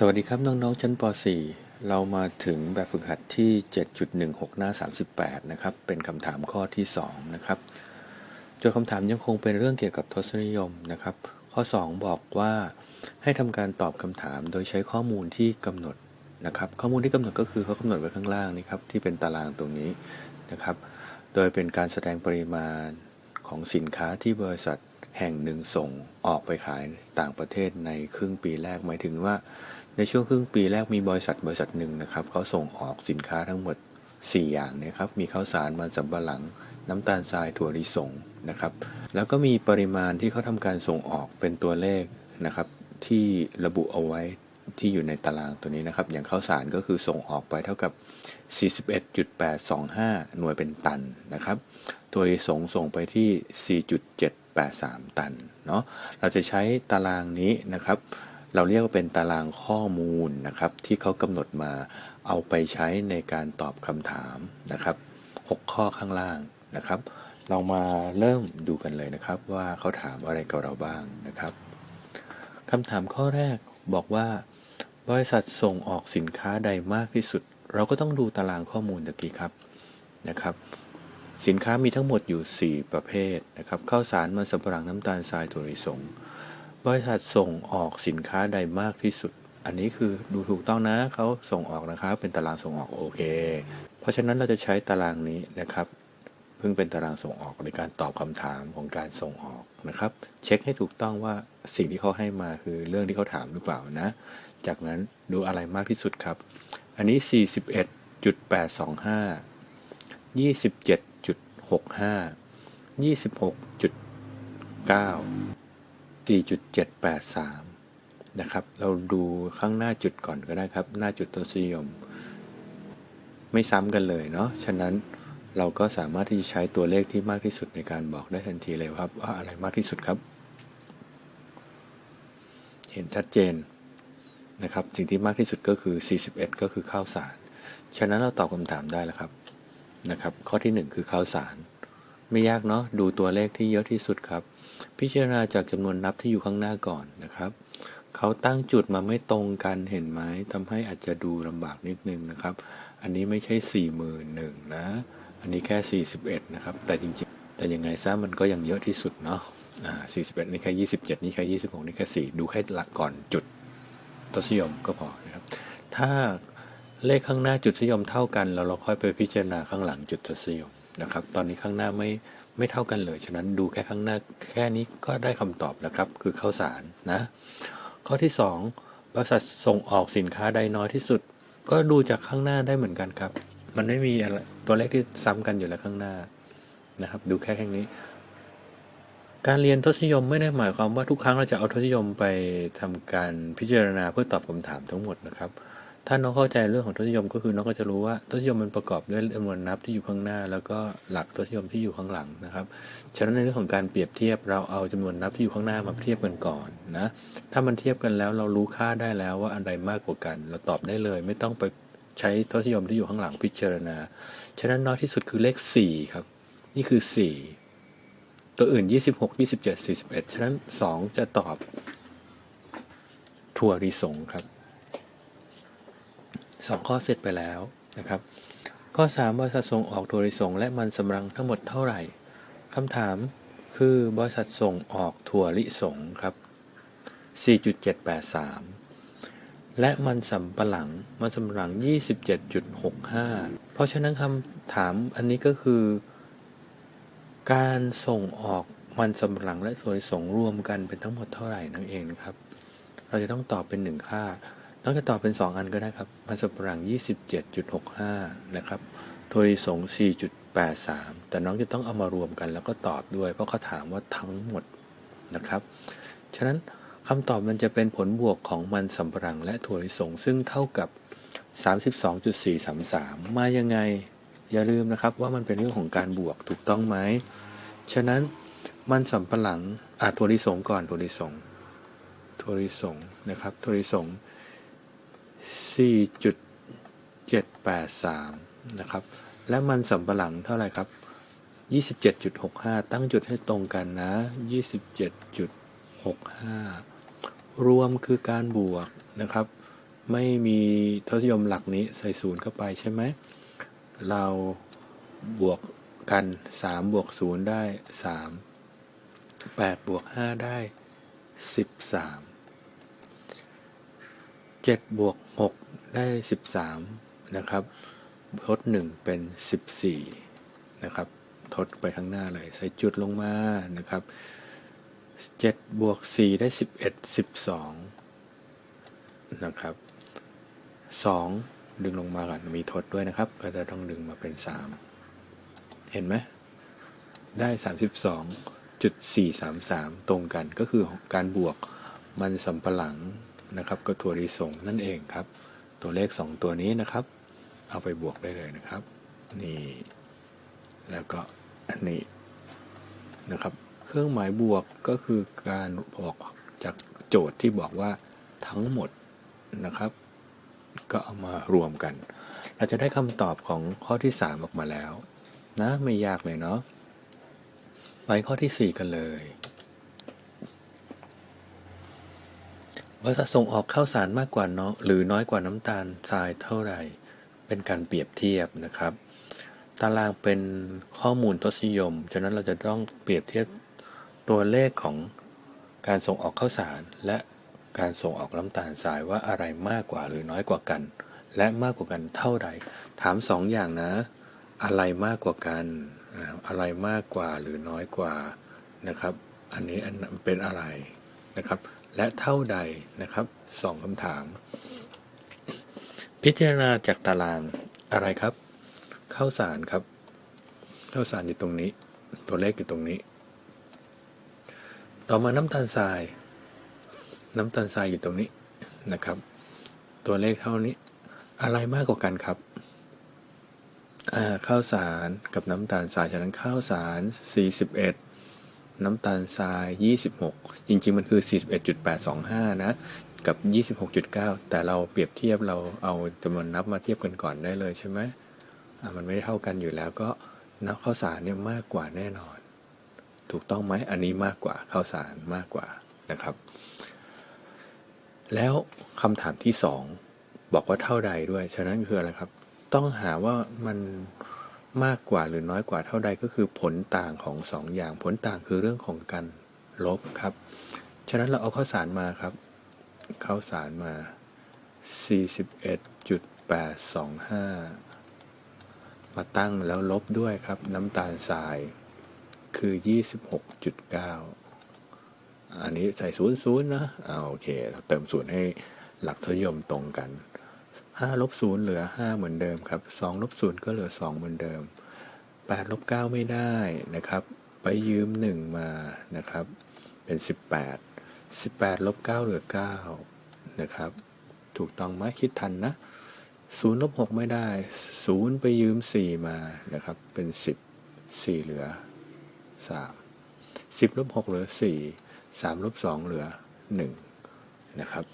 สวัสดีครับน้องๆชั้นป .4 เรามาถึงแบบฝึกหัดที่ 7.16 หน้า 38 นะครับ เป็นคำถามข้อที่ 2 นะครับโจทย์คำถามยังคงเป็นเรื่องเกี่ยวกับทศนิยมนะครับ ข้อ 2 บอกว่าให้ทำการตอบคำถามโดยใช้ข้อมูลที่กำหนดนะครับ ข้อมูลที่กำหนดก็คือเขากำหนดไว้ข้างล่างนี่ครับที่เป็นตารางตรงนี้นะครับ โดยเป็นการแสดงปริมาณของสินค้าที่บริษัทแห่งหนึ่งส่งออกไปขายต่างประเทศในครึ่งปีแรกหมายถึงว่า ในช่วงครึ่งปีแรกมีบริษัทบริษัทหนึ่งนะครับเขาส่งออกสินค้าทั้งหมด 4 อย่างนะครับมีข้าวสารมันสำปะหลัง น้ำตาลทรายถั่วลิสงนะครับแล้วก็มีปริมาณที่เขาทำการส่งออกเป็นตัวเลขนะครับที่ระบุเอาไว้ที่อยู่ในตารางตัวนี้นะครับ อย่างข้าวสารก็คือส่งออกไปเท่ากับ 41.825 หน่วยเป็นตันนะครับตัวลิสงส่งไปที่ 4.783 ตันเนาะเราจะใช้ตารางนี้นะครับ เราเรียกว่าเป็นตารางข้อมูลนะครับ ที่เขากำหนดมาเอาไปใช้ในการตอบคำถามนะครับ 6 ข้อข้างล่างนะครับ เรามาเริ่มดูกันเลยนะครับว่าเขาถามอะไรกับเราบ้างนะครับคำถามข้อแรกบอกว่า บริษัทส่งออกสินค้าใดมากที่สุด เราก็ต้องดูตารางข้อมูลตะกี้ครับนะครับ สินค้ามีทั้งหมดอยู่ 4 ประเภทนะครับข้าวสารมันสำปะหลังน้ำตาลทรายถั่วลิสง บริษัทส่งออกสินค้าใดมากที่สุด อันนี้คือดูถูกต้องนะเขาส่งออกนะครับ เป็นตารางส่งออกโอเค เพราะฉะนั้นเราจะใช้ตารางนี้นะครับเพิ่งเป็นตารางส่งออกในการตอบคำถามของการส่งออกนะครับ เช็คให้ถูกต้องว่าสิ่งที่เขาให้มาคือเรื่องที่เขาถามหรือเปล่านะ จากนั้นดูอะไรมากที่สุดครับ อันนี้ 41.825 27.65 26.9 4.783 นะครับ เราดูข้างหน้าจุดก่อนก็ได้ครับ หน้าจุดทศนิยม ไม่ซ้ำกันเลยเนาะ ฉะนั้นเราก็สามารถที่จะใช้ตัวเลขที่มากที่สุดในการบอกได้ทันทีเลยครับ ว่าอะไรมากที่สุดครับ เห็นชัดเจนนะครับ สิ่งที่มากที่สุดก็คือ 41 ก็คือข้าวสาร ฉะนั้นเราตอบคำถามได้แล้วครับนะครับ ข้อที่ 1 คือข้าวสาร ไม่ยากเนาะ ดูตัวเลขที่เยอะที่สุดครับ พิจารณาจากจำนวนนับที่อยู่ข้างหน้าก่อนนะครับ เขาตั้งจุดมาไม่ตรงกันเห็นไหมทำให้อาจจะดูลำบากนิดนึงนะครับ อันนี้ไม่ใช่4 1 0 0 0นะ อันนี้แค่ 41 นะครับ แต่จริงๆ แต่ยังไงซะมันก็ยังเยอะที่สุดเนาะอ่า41นี่แค่27นี่แค่26นี่แค่4ดูแค่หลักก่อนจุดทศยมก็พอนะครับ ถ้าเลขข้างหน้าจุดทศยมเท่ากันแล้วเราค่อยไปพิจารณาข้างหลังจุดทศยม นะครับ ตอนนี้ข้างหน้าไม่ไม่เท่ากันเลย ฉะนั้นดูแค่ข้างหน้าแค่นี้ก็ได้คำตอบแล้วครับ คือข้าวสารนะ ข้อที่ 2 บริษัทส่งออกสินค้าใดน้อยที่สุด ก็ดูจากข้างหน้าได้เหมือนกันครับ มันไม่มีอะไรตัวเลขที่ซ้ำกันอยู่แล้วข้างหน้านะครับ ดูแค่แค่นี้ การเรียนทศนิยมไม่ได้หมายความว่าทุกครั้งเราจะเอาทศนิยมไปทำการพิจารณาเพื่อตอบคำถามทั้งหมดนะครับ ถ้าน้องเข้าใจเรื่องของทศนิยมก็คือน้องก็จะรู้ว่าทศนิยมมันประกอบด้วยจำนวนนับที่อยู่ข้างหน้า แล้วก็หลักทศนิยมที่อยู่ข้างหลังนะครับ ฉะนั้นในเรื่องของการเปรียบเทียบเราเอาจำนวนนับที่อยู่ข้างหน้ามาเทียบกันก่อนนะ ถ้ามันเทียบกันแล้วเรารู้ค่าได้แล้วว่าอันใดมากกว่ากัน เราตอบได้เลย ไม่ต้องไปใช้ทศนิยมที่อยู่ข้างหลังพิจารณา ฉะนั้นน้อยที่สุดคือเลข4ครับ นี่คือ 4 ตัวอื่น 26 27 41 ฉะนั้น 2 จะตอบถั่วริสงครับ สองข้อเสร็จไปแล้วนะครับ ข้อ 3 บริษัทส่งออกถั่วลิสงและมันสำปะหลังทั้งหมดเท่าไหร่คำถามคือบริษัทส่งออกถั่วลิสงครับ 4.783 และมันสำปะหลังมันสำรัง 27.65 เพราะฉะนั้นคำถามอันนี้ก็คือ การส่งออกมันสำปะหลังและถั่วลิสงรวมกันเป็นทั้งหมดเท่าไหร่นั่นเองครับ เราจะต้องตอบเป็นหนึ่งค่า น้องจะตอบเป็น 2 อันก็ได้ครับ มันสำปะหลัง 27.65 นะครับถั่วลิสง 4.83 แต่น้องจะต้องเอามารวมกันแล้วก็ตอบด้วย เพราะเขาถามว่าทั้งหมดนะครับ ฉะนั้นคำตอบมันจะเป็นผลบวกของมันสำปะหลังและถั่วลิสง ซึ่งเท่ากับ 32.433 มายังไง อย่าลืมนะครับว่ามันเป็นเรื่องของการบวกถูกต้องไหม ฉะนั้นมันสำปะหลังอาถั่วลิสงก่อนถั่วลิสงถั่วลิสงนะครับถั่วลิสง 4.783 นะครับ และมันสำปะหลังเท่าไหร่ครับ 27.65 ตั้งจุดให้ตรงกันนะ 27.65 รวมคือการบวกนะครับ ไม่มีทศนิยมหลักนี้ใส่ศูนย์เข้าไปใช่ไหม เราบวกกัน 3 บวก 0 ได้ 3 8 บวก 5 ได้ 13 7บวก6ได้ 13 นะครับทด 1 เป็น 14 นะครับทดไปข้างหน้าเลย ใส่จุดลงมานะครับ7บวก4ได้ 11 12 นะครับ 2 ดึงลงมาก่อนมีทดด้วยนะครับ ก็จะต้องดึงมาเป็น 3 เห็นไหมได้ 32.433 ตรงกันก็คือการบวกมันสำปะหลัง นะครับก็ถั่วลิสงนั่นเองครับ ตัวเลข 2 ตัวนี้นะครับ เอาไปบวกได้เลยนะครับ นี่ แล้วก็อันนี้นะครับ เครื่องหมายบวกก็คือการบอกจากโจทย์ที่บอกว่าทั้งหมดนะครับ ก็เอามารวมกัน เราจะได้คำตอบของข้อที่ 3 ออกมาแล้ว นะไม่ยากเลยเนาะไปข้อที่ 4 กันเลย ว่าถ้าส่งออกข้าวสารมากกว่าเนาะหรือน้อยกว่าน้ำตาลทรายเท่าไหร่ เป็นการเปรียบเทียบนะครับ ตารางเป็นข้อมูลทศนิยม ฉะนั้นเราจะต้องเปรียบเทียบตัวเลขของการส่งออกข้าวสารและการส่งออกน้ำตาลทรายว่าอะไรมากกว่าหรือน้อยกว่ากัน และมากกว่ากันเท่าใดถามสองอย่างนะ อะไรมากกว่ากัน อะไรมากกว่าหรือน้อยกว่านะครับ อันนี้อันเป็นอะไรนะครับ และเท่าใดนะครับสองคำถาม พิจารณาจากตารางอะไรครับข้าวสารครับข้าวสารอยู่ตรงนี้ ตัวเลขอยู่ตรงนี้ ต่อมาน้ำตาลทราย น้ำตาลทรายอยู่ตรงนี้นะครับ ตัวเลขเท่านี้ อะไรมากกว่ากันครับอ่าข้าวสารกับน้ำตาลทรายฉะนั้นข้าวสาร 41 น้ำตาลทราย 26 จริง ๆ มันคือ 41.825 นะ กับ 26.9 แต่เราเปรียบเทียบเราเอาจำนวนนับมาเทียบกันก่อนได้เลยใช่ไหมอ่ามันไม่ได้เท่ากันอยู่แล้วก็นับข้าวสารเนี่ยมากกว่าแน่นอน ถูกต้องไหมอันนี้มากกว่าข้าวสารมากกว่านะครับ แล้วคำถามที่สองบอกว่าเท่าใดด้วย ฉะนั้นคืออะไรครับ ต้องหาว่ามัน มากกว่าหรือน้อยกว่าเท่าใดก็คือผลต่างของสองอย่าง ผลต่างคือเรื่องของการลบครับ ฉะนั้นเราเอาข้าวสารมาครับข้าวสารมา 41.825 มาตั้งแล้วลบด้วยครับน้ำตาลทรายคือ 26.9 อันนี้ใส่ศูนย์ศูนย์นะอ่าโอเค เราเติมศูนย์ให้หลักทศนิยมตรงกัน 5ลบศูนย์เหลือ 5 เหมือนเดิมครับ2ลบศูนย์ก็เหลือ 2 เหมือนเดิม8ลบ9ไม่ได้นะครับ ไปยืม 1 มานะครับ เป็น 18 18ลบ9เหลือ 9 นะครับ ถูกต้องไหมคิดทันนะ0ลบ6ไม่ได้ 0 ไปยืม 4 มานะครับ เป็น 10 4 เหลือ 3 10ลบ6เหลือ 4 3ลบ2เหลือ 1 นะครับ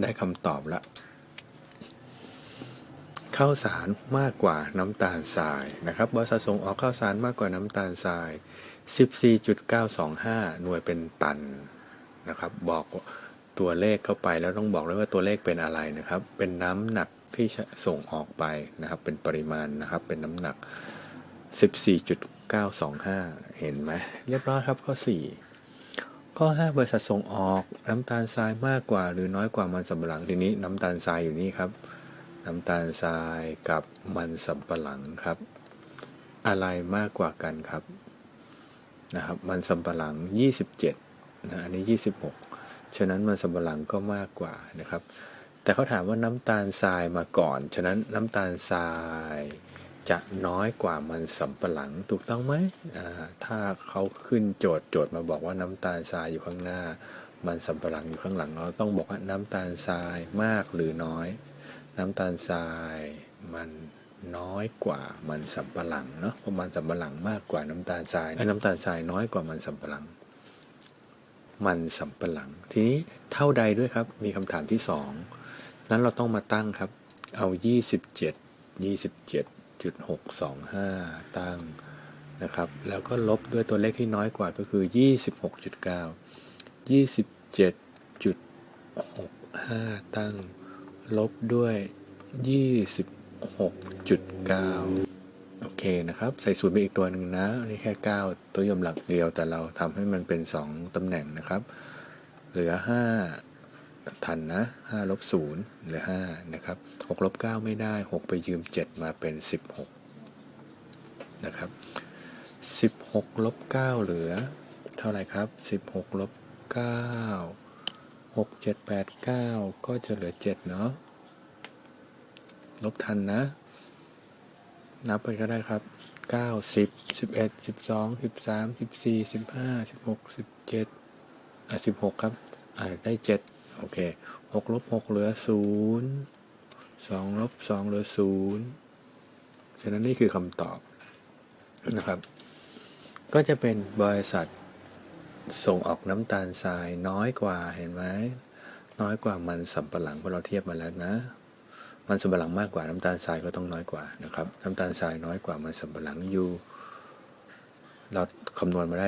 ได้คำตอบละข้าวสารมากกว่าน้ำตาลทรายนะครับบริษัทส่งออกข้าวสารมากกว่าน้ำตาลทราย 14.925 หน่วยเป็นตันนะครับ บอกตัวเลขเข้าไปแล้วต้องบอกเลยว่าตัวเลขเป็นอะไรนะครับ เป็นน้ำหนักที่ส่งออกไปนะครับ เป็นปริมาณนะครับ เป็นน้ำหนัก 14.925 เห็นไหมเรียบร้อยครับข้อ 4 ข้อ 5 บริษัทส่งออกน้ำตาลทรายมากกว่า หรือน้อยกว่ามันสำปะหลังทีนี้น้ำตาลทรายอยู่นี่ครับ น้ำตาลทรายกับมันสำปะหลังครับ อะไรมากกว่ากันครับนะครับมันสำปะหลัง 27นะอันนี้ 26 ฉะนั้นมันสำปะหลังก็มากกว่านะครับ แต่เขาถามว่าน้ำตาลทรายมาก่อน ฉะนั้นน้ำตาลทราย จะน้อยกว่ามันสำปะหลังถูกต้องไหมถ้าเขาขึ้นโจทย์โจทย์มาบอกว่าน้ำตาลทรายอยู่ข้างหน้า มันสำปะหลังอยู่ข้างหลัง เราต้องบอกว่าน้ำตาลทรายมากหรือน้อย น้ำตาลทรายมันน้อยกว่ามันสำปะหลังเนาะเพราะมันสำปะหลังมากกว่าน้ำตาลทรายไอ้น้ำตาลทรายน้อยกว่ามันสำปะหลัง มันสำปะหลัง ทีนี้เท่าใดด้วยครับ มีคำถามที่สองนั้นเราต้องมาตั้งครับ เอา 27 27.625 ตั้งนะครับ แล้วก็ลบด้วยตัวเลขที่น้อยกว่าก็คือ 26.9 27.65ห้าตั้ง ลบด้วยยี่สิบหกจุดเก้าโอเคนะครับ ใส่ศูนย์ไปอีกตัวหนึ่งนะนนี้แค่เก้าตัวยมหลักเดียวแต่เราทำให้มันเป็นสองตำแหน่งนะครับ เหลือห้า ทันนะห้าลบศูนย์เหลือห้านะครับหกลบเก้าไม่ได้หกไปยืมเจ็ดมาเป็นสิบหกนะครับสิบหกลบเก้าเหลือ เท่าไหร่ครับสิบหกลบเก้าหกเจ็ดแปดเก้าก็จะเหลือเจ็ดเนาะลบทันนะ นับไปก็ได้ครับเก้าสิบสิบเอ็ดสิบสองสิบสามสิบสี่สิบห้าสิบหกสิบเจ็ดอะสิบหกครับอ่าได้เจ็ด โอเคหกลบหกเหลือศูนย์สองลบสองเหลือศูนย์ฉะนั้นนี่คือคำตอบนะครับ ก็จะเป็นบริษัทส่งออกน้ำตาลทรายน้อยกว่าเห็นไหมน้อยกว่ามันสำปะหลังเพราะเราเทียบมาแล้วนะ มันสำปะหลังมากกว่าน้ำตาลทรายก็ต้องน้อยกว่านะครับน้ำตาลทรายน้อยกว่ามันสำปะหลังอยู่ เราคำนวณมาได้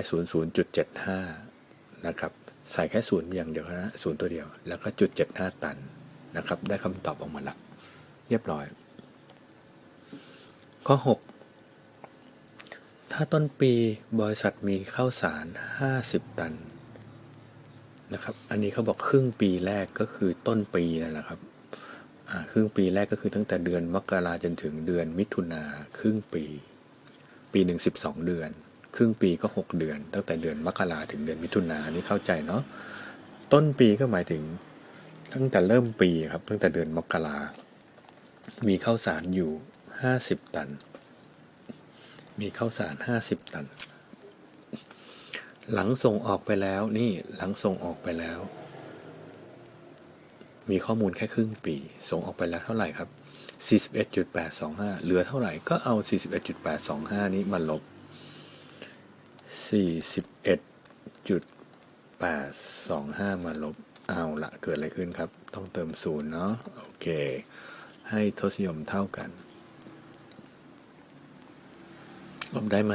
00.75 นะครับ ใส่แค่ศูนย์อย่างเดียวนะศูนย์ตัวเดียว แล้วก็จุด75ตันนะครับ ได้คำตอบออกมาละเรียบร้อย ข้อ 6 ถ้าต้นปีบริษัทมีข้าวสาร 50 ตันนะครับ อันนี้เขาบอกครึ่งปีแรกก็คือต้นปีนั่นแหละครับครึ่งปีแรกก็คือตั้งแต่เดือนมกราจนถึงเดือนมิถุนาครึ่งปี ปีหนึ่งสิบสองเดือน ครึ่งปีก็หกเดือน ตั้งแต่เดือนมกราถึงเดือนมิถุนาอันนี้เข้าใจเนาะต้นปีก็หมายถึงตั้งแต่เริ่มปีครับ ตั้งแต่เดือนมกรามีข้าวสารอยู่ห้าสิบตัน มีข้าวสารห้าสิบตัน หลังส่งออกไปแล้วนี่หลังส่งออกไปแล้ว มีข้อมูลแค่ครึ่งปี ส่งออกไปแล้วเท่าไหร่ครับ41.825 เหลือเท่าไหร่ก็เอา 41.825 นี้มาลบ 41.825มาลบเอาละเกิดอะไรขึ้นครับ ต้องเติมศูนย์เนาะโอเค ให้ทศนิยมเท่ากันลบได้ไหม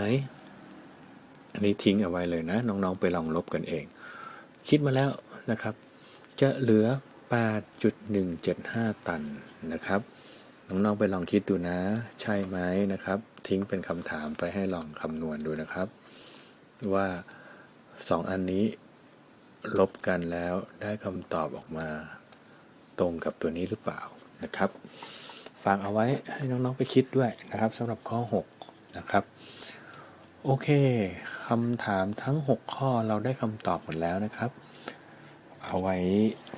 อันนี้ทิ้งเอาไว้เลยนะ น้องๆไปลองลบกันเอง คิดมาแล้วนะครับ จะเหลือ 8.175 ตันนะครับ น้องๆไปลองคิดดูนะ ใช่ไหมนะครับ ทิ้งเป็นคำถามไปให้ลองคำนวณดูนะครับ ว่า2อันนี้ลบกันแล้วได้คำตอบออกมาตรงกับตัวนี้หรือเปล่านะครับ ฝากเอาไว้ให้น้องๆไปคิดด้วยนะครับสำหรับข้อ 6 นะครับ โอเคคำถามทั้ง 6 ข้อเราได้คำตอบหมดแล้วนะครับ เอาไว้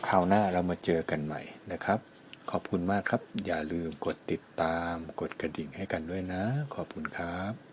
คราวหน้าเรามาเจอกันใหม่นะครับ ขอบคุณมากครับ อย่าลืมกดติดตาม กดกระดิ่งให้กันด้วยนะ ขอบคุณครับ